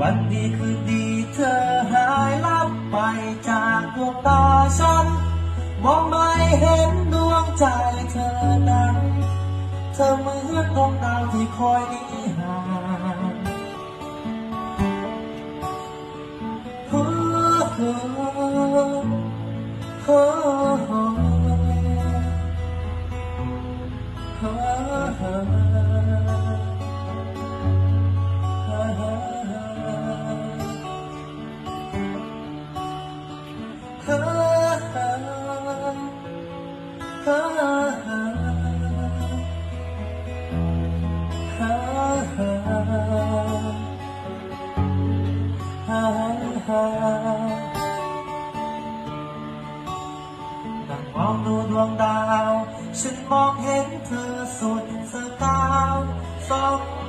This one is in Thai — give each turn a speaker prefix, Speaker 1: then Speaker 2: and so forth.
Speaker 1: วันดีคืนดีเธอหายลับไปจากดวงตาฉัน มองไม่เห็นดวงใจเธอนั้นเธอเหมือนดวงดาวที่คอยหนีหางเฮ้อเฮ้อเฮ้อเฮ้ มองดูดวงดาว ฉันมองเห็นเธอสุดสกาวสอง